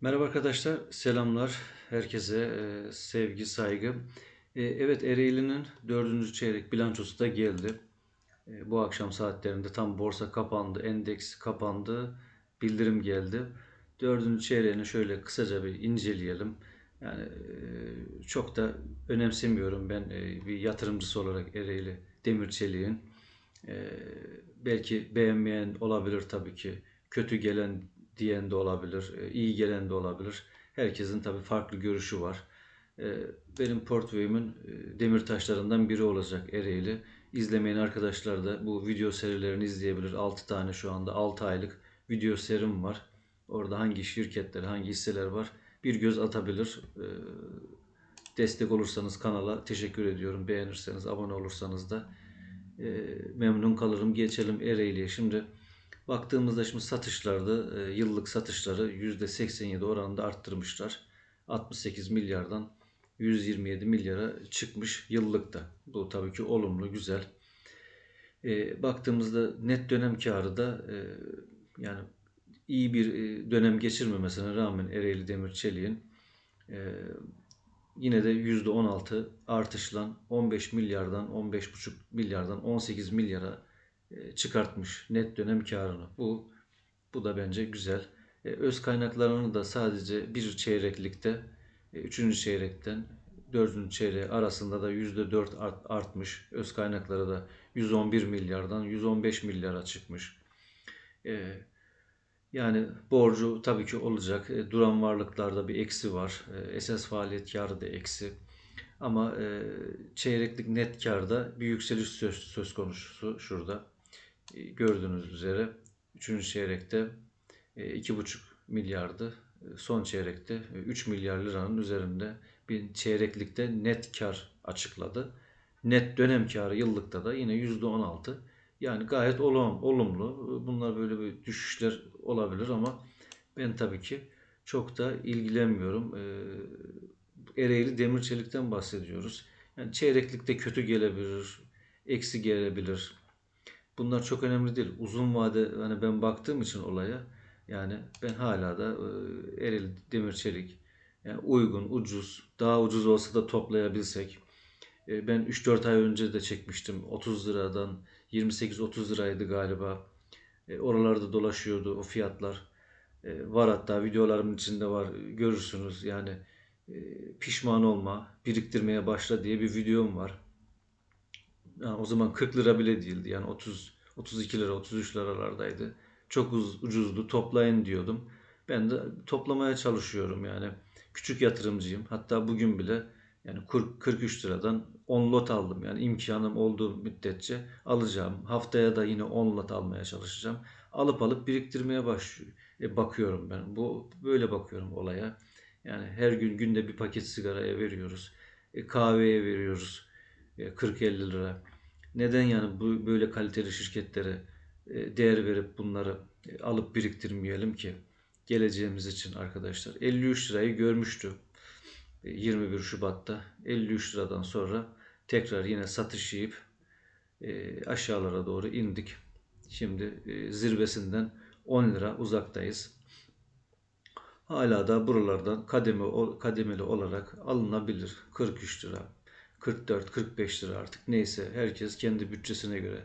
Merhaba arkadaşlar, selamlar herkese, e, sevgi, saygı. E, evet, Ereğli'nin dördüncü çeyrek bilançosu da geldi. E, bu akşam saatlerinde tam borsa kapandı, endeks kapandı, bildirim geldi. Dördüncü çeyreğini şöyle kısaca bir inceleyelim. Yani e, çok da önemsemiyorum ben e, bir yatırımcısı olarak Ereğli Demir Çelik'in. E, belki beğenmeyen olabilir tabii ki. Kötü gelen diyen de olabilir, e, iyi gelen de olabilir. Herkesin tabii farklı görüşü var. E, benim portföyümün e, demir taşlarından biri olacak Ereğli. İzlemeyen arkadaşlar da bu video serilerini izleyebilir. 6 tane şu anda 6 aylık video serim var. Orada hangi şirketler, hangi hisseler var bir göz atabilir. Destek olursanız kanala teşekkür ediyorum. Beğenirseniz, abone olursanız da memnun kalırım. Geçelim Ereğli'ye. Şimdi Baktığımızda şimdi satışlarda e, yıllık satışları %87 oranında arttırmışlar. 68 milyardan 127 milyara çıkmış yıllıkta. Bu tabii ki olumlu, güzel. E, baktığımızda net dönem karı da e, yani iyi bir e, dönem geçirmemesine rağmen Ereğli Demir Çelik'in e, yine de %16 artışla 15 milyardan 15,5 milyardan 18 milyara çıkartmış net dönem karını. Bu bu da bence güzel. E, öz kaynaklarını da sadece bir çeyreklikte, e, üçüncü çeyrekten dördüncü çeyreği arasında da yüzde dört artmış. Öz kaynakları da 111 milyardan 115 milyara çıkmış. Yani borcu tabii ki olacak. Duran varlıklarda bir eksi var. Esas faaliyet karı da eksi. Ama çeyreklik net karda bir yükseliş söz konusu şurada. E, gördüğünüz üzere 3. çeyrekte 2,5 e, milyardı. E, son çeyrekte 3 milyar liranın üzerinde bir çeyreklikte net kar açıkladı. Net dönem karı yıllıkta da yine %16. Yani gayet olum, olumlu. Bunlar böyle bir düşüşler olabilir ama ben tabii ki çok da ilgilenmiyorum. Ereğli demir çelikten bahsediyoruz. Yani çeyreklikte kötü gelebilir, eksi gelebilir. Bunlar çok önemli değil. Uzun vade hani ben baktığım için olaya yani ben hala da e, eril demir çelik yani uygun, ucuz, daha ucuz olsa da toplayabilsek. E, ben 3-4 ay önce de çekmiştim. 30 liradan 28-30 liraydı galiba. E, oralarda dolaşıyordu o fiyatlar. E, var hatta videolarımın içinde var. Görürsünüz yani e, pişman olma, biriktirmeye başla diye bir videom var. O zaman 40 lira bile değildi. Yani 30 32 lira 33 liralardaydı. Çok ucuzdu. Toplayın diyordum. Ben de toplamaya çalışıyorum yani. Küçük yatırımcıyım. Hatta bugün bile yani 40, 43 liradan 10 lot aldım. Yani imkanım olduğu müddetçe alacağım. Haftaya da yine 10 lot almaya çalışacağım. Alıp alıp biriktirmeye başlıyor. E, bakıyorum ben. Bu böyle bakıyorum olaya. Yani her gün günde bir paket sigaraya veriyoruz. E, kahveye veriyoruz. E, 40-50 lira. Neden yani bu böyle kaliteli şirketlere e, değer verip bunları e, alıp biriktirmeyelim ki geleceğimiz için arkadaşlar. 53 lirayı görmüştü 21 e, Şubat'ta 53 liradan sonra tekrar yine satış yiyip aşağılara doğru indik. Şimdi zirvesinden 10 lira uzaktayız. Hala da buralardan kademe, kademeli olarak alınabilir. 43 lira, 44-45 lira artık neyse herkes kendi bütçesine göre,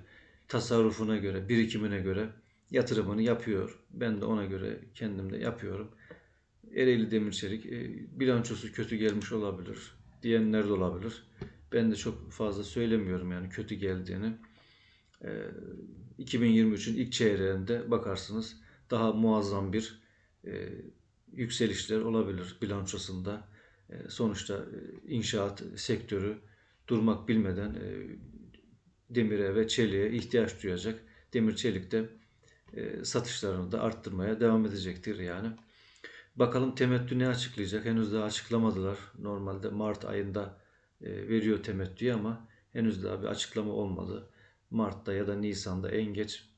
tasarrufuna göre, birikimine göre yatırımını yapıyor. Ben de ona göre kendim de yapıyorum. Ereğli Demirçelik e, bilançosu kötü gelmiş olabilir diyenler de olabilir. Ben de çok fazla söylemiyorum yani kötü geldiğini. 2023'ün e, ilk çeyreğinde bakarsınız daha muazzam bir e, yükselişler olabilir bilançosunda. Sonuçta inşaat sektörü durmak bilmeden e, demire ve çeliğe ihtiyaç duyacak. Demir çelik de e, satışlarını da arttırmaya devam edecektir yani. Bakalım temettü ne açıklayacak? Henüz daha açıklamadılar. Normalde Mart ayında e, veriyor temettüyü ama henüz daha bir açıklama olmadı. Mart'ta ya da Nisan'da en geç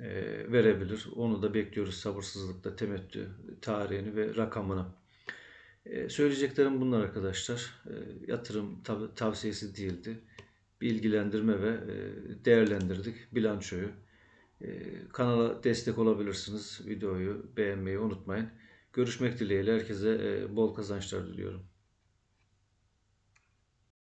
e, verebilir. Onu da bekliyoruz sabırsızlıkla temettü tarihini ve rakamını. Ee, söyleyeceklerim bunlar arkadaşlar. Ee, yatırım tav- tavsiyesi değildi. Bilgilendirme ve e, değerlendirdik bilançoyu. Ee, kanala destek olabilirsiniz. Videoyu beğenmeyi unutmayın. Görüşmek dileğiyle herkese e, bol kazançlar diliyorum.